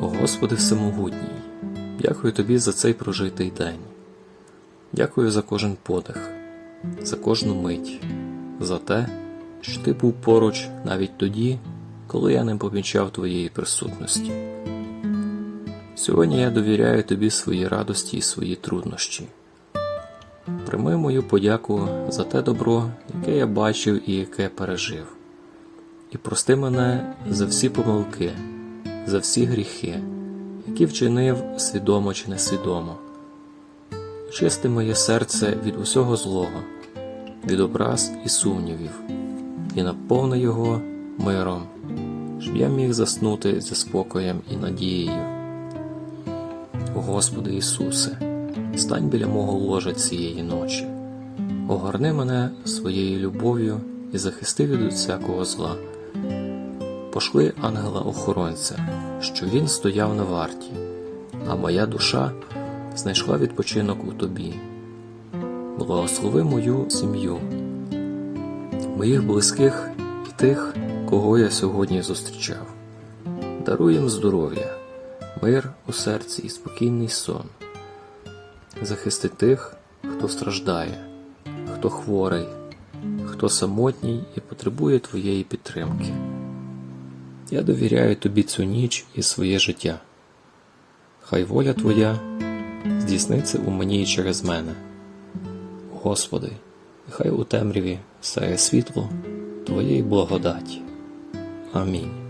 Господи Всемогутній, дякую Тобі за цей прожитий день. Дякую за кожен подих, за кожну мить, за те, що Ти був поруч навіть тоді, коли я не помічав Твоєї присутності. Сьогодні я довіряю Тобі свої радості і свої труднощі. Прийми мою подяку за те добро, яке я бачив і яке пережив. І прости мене за всі помилки, за всі гріхи, які вчинив свідомо чи несвідомо. Очисти моє серце від усього злого, від образ і сумнівів, і наповни його миром, щоб я міг заснути зі спокоєм і надією. Господи Ісусе, стань біля мого ложа цієї ночі, огорни мене своєю любов'ю і захисти від усякого зла. Пошли ангела-охоронця, що він стояв на варті, а моя душа знайшла відпочинок у тобі. Благослови мою сім'ю, моїх близьких і тих, кого я сьогодні зустрічав. Даруй їм здоров'я, мир у серці і спокійний сон. Захисти тих, хто страждає, хто хворий, хто самотній і потребує твоєї підтримки. Я довіряю тобі цю ніч і своє життя. Хай воля Твоя здійсниться у мені і через мене. Господи, хай у темряві сяє світло Твоєї благодаті. Амінь.